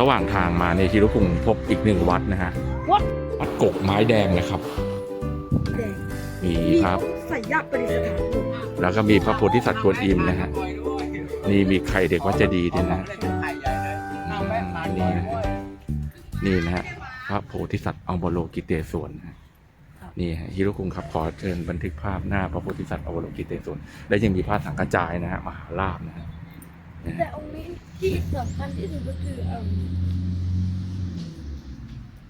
ระหว่างทางมาในฮิโรกุงพบอีกหนึ่งวัดนะฮะ วัดวัดกกไม้แดงนะครับ แดงมีมีครับใส่ยาประดิษฐานอยู่แล้วก็มีพระโพธิสัตว์กวนอิมนะฮะนี่มีไข่เด็กวัดเจดีย์ด้วยนะนี่นะนี่นะฮะพระโพธิสัตว์อัลบโลกิเตศวนนะฮะนี่ฮะฮิโรคุงครับขอเชิญบันทึกภาพหน้าพระโพธิสัตว์อัลบโลกิเตศวนและยังมีพระสังกระจายนะฮะมหาลาภนะฮะ แต่องค์นี้ที่สำคัญที่สุดก็คือเอ่อ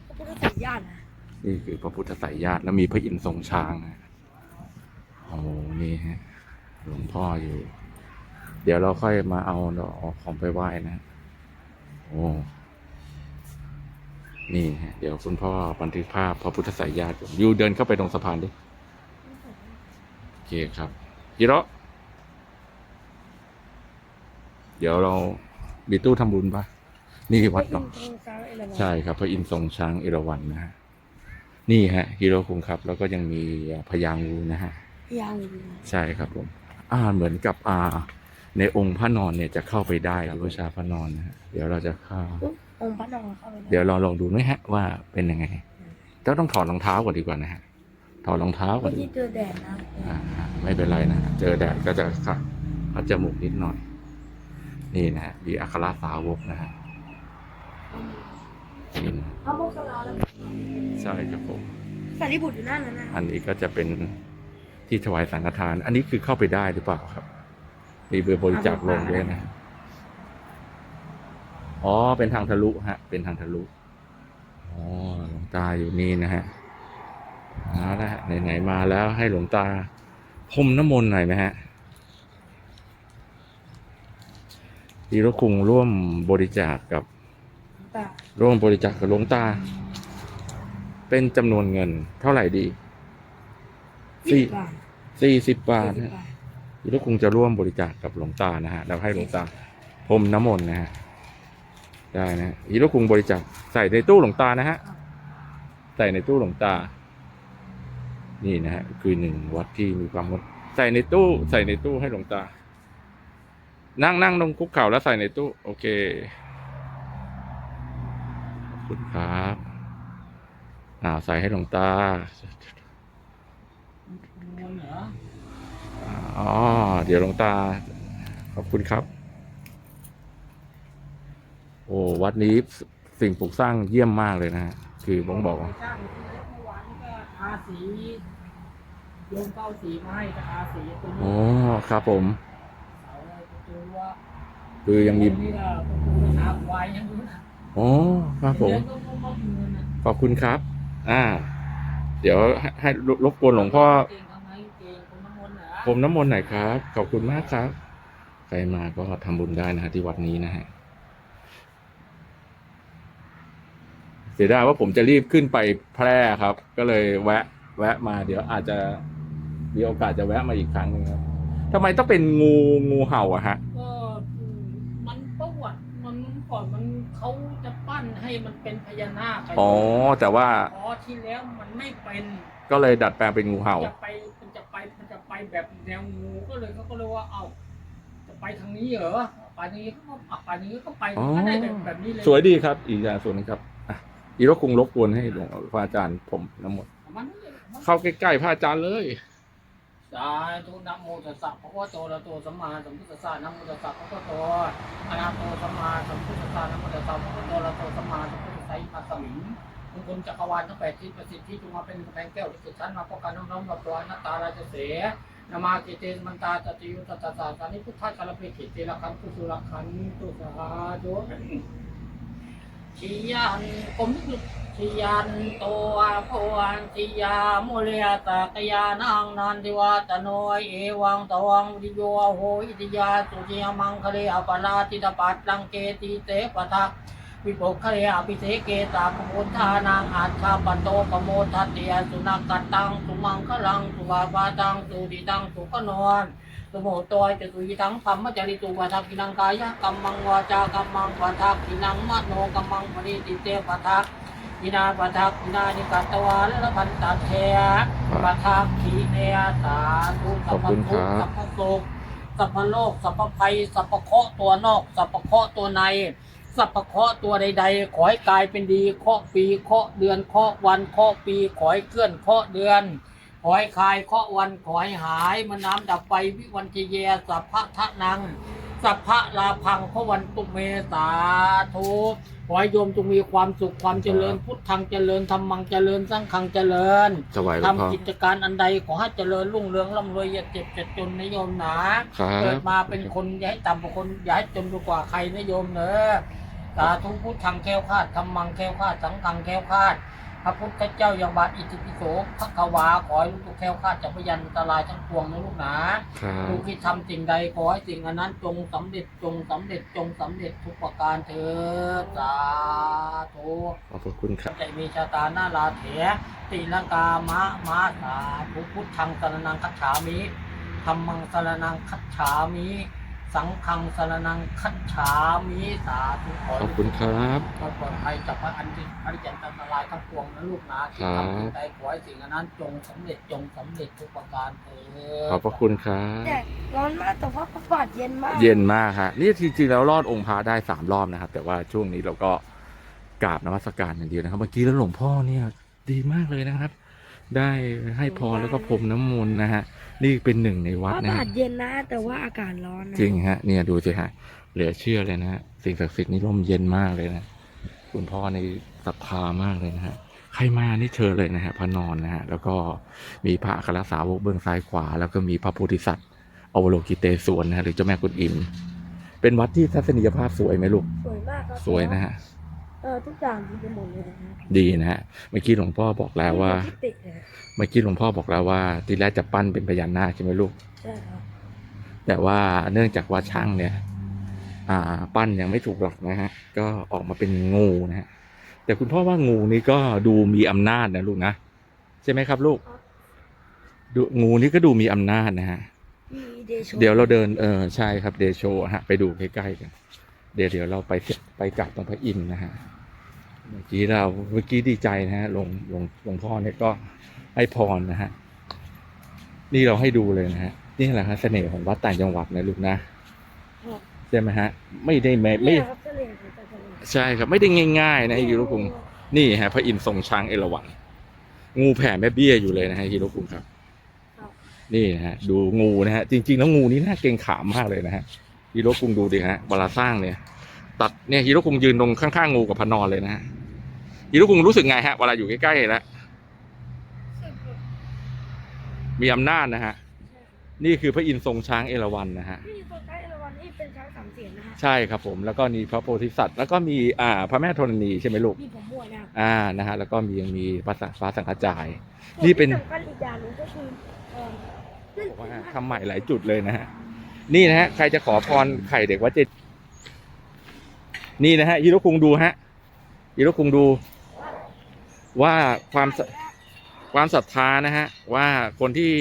พระพุทธสายญาตินะนี่คือพระพุทธสายญาติแล้วมีพระอินทร์ทรงช้างนะโอ้โหนี่ฮะหลวงพ่ออยู่ เดี๋ยวเราค่อยมาเอาดอกของไปไหว้นะ โอ้นี่ฮะเดี๋ยวคุณพ่อบันทึกภาพพระพุทธสายญาติอยู่เดินเข้าไปตรงสะพานดิโอเคครับฮิโร่ เดี๋ยวเรามีตู้ทำบุญปะนี่วัดพเนาะระอินทร์ทรงช้างเอราวัณใช่ครับ พระอินทร์ทรงช้างเอราวัณนะฮะนี่ฮะฮีโร่คุงครับ แล้วก็ยังมีพญางูนะฮะยาวเลยนะใช่ครับผม อ่าเหมือนกับอ่า ในองค์พระนอนเนี่ยจะเข้าไปได้ครับบูชาพระนอนนะฮะเดี๋ยวเราจะเข้าอุ๊ยองค์พระนอนเข้าไปนะเดี๋ยวเราลองดูไหมฮะ ว่าเป็นยังไงเจ้าต้องถอดรองเท้าก่อนดีกว่านะฮะถอดรองเท้าก่อเมื่นอดีกี้เจอแดดนะอ่าไม่เป็นไรนะฮะเจอแดดก็จะขัดพัดจมูกนิดหน่อย นี่นะฮะมีอัครสาวกนะฮะนี่นะพระโมคคัลลาแล้วใช่ครับผมสารีบุตรอยู่นั่นนะนะอันนี้ก็จะเป็นที่ถวายสังฆทาน อันนี้คือเข้าไปได้หรือเปล่าครับ มีเบอร์บริจาคลงด้วยนะอ๋อ เป็นทางทะลุฮะ เป็นทางทะลุ อ๋อ หลวงตาอยู่นี่นะฮะเอาละฮะไหนๆมาแล้วให้หลวงตาพรมน้ำมนต์หน่อยไหมฮะ ทีรคุงร่วมบริจาคกับตาร่วมบริจาคกับหลวงตา เป็นจำนวนเงินเท่าไหร่ดีสี่สิบบาทสี่สิบบาทสี่สินะบบาททีรคุงจะร่วมบริจาคกับหลวงตานะฮะแล้วให้หลวงตาพรมน้ำมนต์นะฮะได้นะฮะทีรคุงบริจาคใส่ในตู้หลวงตานะฮะใส่ในตู้หลวงตา นี่นะฮะคือหนึ่งวัดที่มีความงดใส่ในตู้ใส่ในตู้ให้หลวงตา นั่งนั่งลงคุกเข่าแล้วใส่ในตู้ โอเค ขอบคุณครับอ่าใส่ให้หลวงตาอ๋อ เดี๋ยวหลวงตา ขอบคุณครับ โอ้ วัดนี้สสิ่งปลูกสร้างเยี่ยมมากเลยนะฮะ คือผมบอกว่าจ้างเมื่อวานนี้ก็ทาสีโยมเก้าสีมาให้ก็ทาสีตรงโอ้นี้ครับผม เสาอะไรประตูว่า คือยังมีโอ้ครับผมขอบคุณครับ อ่า เดี๋ยวให้ใหรบกวนหลวงพ่อผมน้ำมนต์หน่อยครับ ขอบคุณมากครับ ใครมาก็ทำบุญได้นะฮะที่วัดนี้นะฮะเสียดายว่าผมจะรีบขึ้นไปแพร่ครับ ก็เลยแวะ แวะมา เดี๋ยวอาจจะมีโอกาสจะแวะมาอีกครั้งหนึงครับทำไมต้องเป็นงูงูเห่าอะฮะ เขาจะปั้นให้มันเป็นพญานาคไปอ๋อ แต่ว่าอ๋อที่แล้วมันไม่เป็นก็เลยดัดแปลงเป็นงูเห่า จะไปมันจะไปมันจะไปแบบแนวงูก็เลยเขาก็เลยว่าเอ้าจะไปทางนี้เหรอไปทางนี้ก็อะไปทางนี้ก็ไปอ๋อ ก็ได้แบบแบบนี้เลยสวยดีครับ อีกอย่างส่วนหนึงครับอะอีรกคงรบกวนให้หลวงพระอาจารย์ผมน้ำมนต์มันมันเข้าใกล้ๆพระอาจารย์เลย สาธุนะโมตัสสะภะคะวะโตอะระโตสัมมาสัมพุทธัสสะนะโมตัสสะภะคะวะโตอะระโตสัมมาสัมพุทธัสสะนะโมตัสสะภะคะวะโตอะระโตสัมมาสัมพุทธัสสะมาสมิงมงคลจักรวาลทั้งแปดทิศประสิทธิ์ที่จงมาเป็นกำแพงแก้วที่สุดชั้นมาป้องกันน้องๆกับปลอยนัตตาราชเสนามาเกเตมันตาตติยุตตาสาสานิพุทธะกาลเปกิเตระคันตุสุระคันตุสาธุชิยันผมนึก ชิยันตัวพวันชิยามุเลียตากยานังนันทิวาตโนยเอวังตวังวิโยโหอิติยาสุจิยมังคเลอปราติตปัตลังเกติเตปทักวิปกคเลอภิเสเกตาปมุทานังอัจฉาปโตปโมทัตตียสุนักกัตังสุมังคลังสุบาบาตังสุดิตังสุขนวนสมุตอยจะตุยทั้งธรรมจริตุวัฏกินังกายะกัมมังวาจากัมมังวัฏกินังมโนกัมมังปริติเตปะทั กวินาปทักวินานิกัตตวาและพันตัดเทียปทักขีเนยสาธุสัพพทุกข์สัพพสุขสัพพโลกสัพพภัยสัพพเคราะห์ตัวนอกสัพพเคราะห์ตัวในสัพพะเคราะห์ตัวใด ๆ ขอให้กลายเป็นดีเคาะปีเคาะเดือนเคาะวันเคาะปีขอให้เคลื่อนเคาะเดือนขอให้คลายเคาะวันขอให้หายมันน้ำดับไปวิวันเจเยสัพพะทะนัง สัพพะลาพังพระวันตุเมสาธุขอให้โยมจงมีความสุขความเจริญพุทธังเจริญธรรมังเจริญสังฆังเจริญถวายหลวงพ่อ ทำกิจการอันใดขอให้เจริญรุ่งเรืองร่ำรวยอย่าเจ็บจะจนนะโยมหนาครับ เกิดมาเป็นคนอย่าให้ต่ำกว่าคนอย่าให้จนกว่าใครนะโยมเนอะสาธุพุทธังแคล้วคลาดธรรมังแคล้วคลาดสังฆังแคล้วคลาด พระพุทธเจ้าอย่างบาทอิติปิโสพระกวาขอให้ลูกแคล้วคลาดจากพยันอันตรายทั้งปวงนะลูกหนาครับลูกที่ทำสิ่งใดขอให้สิ่งอันนั้นจงสำเร็จจงสำเร็จจงสำเร็จทุกประการเถิดสาธุขอบพระคุณครับใจมีชาตาหน้าลาเถตีลังกามะมาสาธุพุทธังสรนังคัจฉามิธรรมังสรนังคัจฉามิ สังฆังสรนังคัจฉามิสาธุขอขอบคุณครับก็ปลอดภัยจากพระอันตรายอันตรายทั้งปวงนะลูกนะที่ทำสิ่งใดขอให้สิ่งนั้นจงสำเร็จจงสำเร็จทุกประการเถิดขอบพระคุณครับ แดดร้อนมากแต่ว่าอากาศเย็นมาก เย็นมากฮะนี่จริงๆแล้วรอดองค์พระได้สามรอบนะครับ แต่ว่าช่วงนี้เราก็กราบนมัสการอย่างเดียวนะครับ เมื่อกี้แล้วหลวงพ่อเนี่ยดีมากเลยนะครับ ได้ให้พรแล้วก็พรมน้ำมนต์นะฮะ นี่เป็นหนึ่งในวัดอานะกาฮะศเย็นนะ แต่ว่าอากาศร้อนนะจริงฮะเนี่ยดูสิฮะเหลือเชื่อเลยนะฮะสิ่งศักดิ์สิทธิ์นี่ร่มเย็นมากเลยนะ คุณพ่อในศรัทธามากเลยนะฮะใครมานี่เชิญเลยนะฮะพระนอนนะฮะแล้วก็มีพระอัครสาวกเบื้องซ้ายขวา แล้วก็มีพระโพธิสัตว์อวโลกิเตศวนนะฮะหรือเจ้าแม่กุนอิม เป็นวัดที่ทัศนียภาพสวยไหมลูก สวยมากครับสวยนะฮะ เออทุกอย่างดีไปหมดเลยนะฮะดีนะฮะเมื่อกี้หลวงพ่อบอกแล้วว่า ที่ติดเลยเมื่อกี้หลวงพ่อบอกแล้วว่า ทีแรกจะปั้นเป็นพญานาคใช่ไหมลูก ใช่ครับแต่ว่าเนื่องจากว่าช่างเนี่ย อ่า ปั้นยังไม่ถูกหลักนะฮะ ก็ออกมาเป็นงูนะฮะ แต่คุณพ่อว่างูนี้ก็ดูมีอำนาจนะลูกนะ ใช่ไหมครับลูกดูงูนี้ก็ดูมีอำนาจนะฮะ มีเดโชเดี๋ยวเราเดินเออใช่ครับเดโชฮะไปดูใกล้ๆกันเดี๋ยวเดี๋ยวเราไปไปกราบตรงพระอินทร์นะฮะเมื่อกี้เราเมื่อกี้ดีใจนะฮะหลวงหลวงหลวงพ่อเนี่ยก็ให้พรนะฮะนี่เราให้ดูเลยนะฮะนี่แหละฮะเสน่ห์ของวัดต่างจังหวัดนะลูกนะใช่ไหมฮะ ไม่ได้ไม่ไม่ใช่ครับ ไม่ได้ง่าย ๆ นะฮิโรคุงนี่ฮะ พระอินทร์ทรงช้างเอราวัณงูแผ่แม่เบี้ยอยู่เลยนะฮะฮิโรคุงครับ นี่นะฮะ ดูงูนะฮะ จริง ๆ แล้วงูนี่น่าเกรงขามมากเลยนะฮะฮิโรคุงดูดิฮะเวลาสร้างเนี่ย ตัดเนี่ยฮิโรคุงยืนตรงข้างๆงูกับพนอนเลยนะฮะ ฮิโรคุงรู้สึกไงฮะเวลาอยู่ใกล้ๆแล้วมีอำนาจนะฮะ นี่คือพระอินทร์ทรงช้างเอราวัณนะฮะนี่ตัวช้างเอราวัณนี่เป็นช้างสามเสียนนะฮะ ใช่ครับผมแล้วก็มีพระโพธิสัตว์ แล้วก็มีอ่าพระแม่ธรณีใช่ไหมลูกมีผมมั่วนะครับอ่านะฮะแล้วก็มียังมีพระสังฟ้าสังฆจาย นี่เป็นที่สำคัญอีกอย่างหนึงก็คือเอ่อนั่นบอกว่าทำใหม่หลายจุดเลยนะฮะนี่นะฮะใครจะขอพรไข่เด็กวัดเจดนี่นะฮะฮิโรคุงดูฮะฮิโรคุงดู ว่าความความศรัทธานะฮะว่าคนที่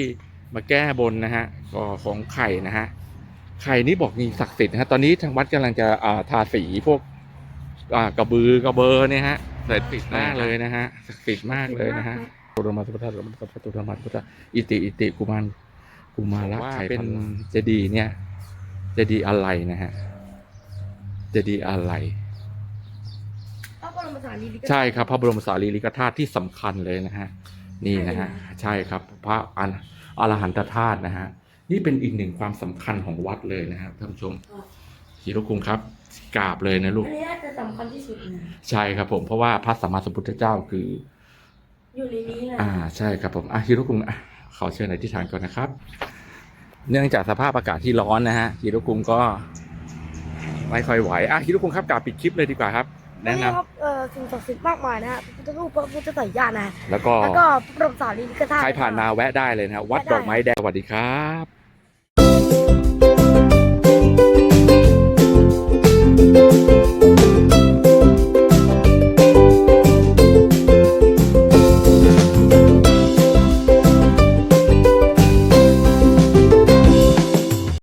มาแก้บนนะฮะก็ของไข่นะฮะไข่นี้บอกมีศักดิ์สิทธิ์นะฮะตอนนี้ทางวัดกำลังจะอ่าทาสีพวกอ่ากระบือกระเบอร์เนี่ยฮะศักดิ์สิทธิ์มากเลยนะฮะศักดิ์สิทธิ์มากเลยนะฮะตุรมาสุปทาตุรมาสุปทาตุรมาสุปทาอิติอิติกุมารกุมาระไข่เป็นเจดีย์เนี่ยเจดีย์อะไรนะฮะเจดีย์อะไร พระบรมสารีริกธาตุใช่ครับพระบรมสารีริกธาตุที่สำคัญเลยนะฮะนี่นะฮะใช่ครับพระอันอรหันตธาตุนะฮะนี่เป็นอีกหนึ่งความสำคัญของวัดเลยนะครับท่านผู้ชมฮิโรคุงครับกราบเลยนะลูกอันนี้น่าจะสำคัญที่สุดนะใช่ครับผมเพราะว่าพระสัมมาสัมพุทธเจ้าคือ อยู่ในนี้นะอ่าใช่ครับผมอะฮิโรคุงอะขอเชิญในที่ฐานก่อนนะครับ เนื่องจากสภาพอากาศที่ร้อนนะฮะฮิโรคุงก็ไม่ค่อยไหวอะฮิโรคุงครับกล่าวปิดคลิปเลยดีกว่าครับ แนรับเอ่อสิ่งศักดิ์สิทธิ์มากมายนะฮะพระพุทธรูปพระพุทธไสยญาณนะฮะแล้วก็แล้วก็พระบรมสารีริกธาตุ ใครผ่านมาแวะได้เลยนะะวัดดอกไม้แดงสวัสดีครับ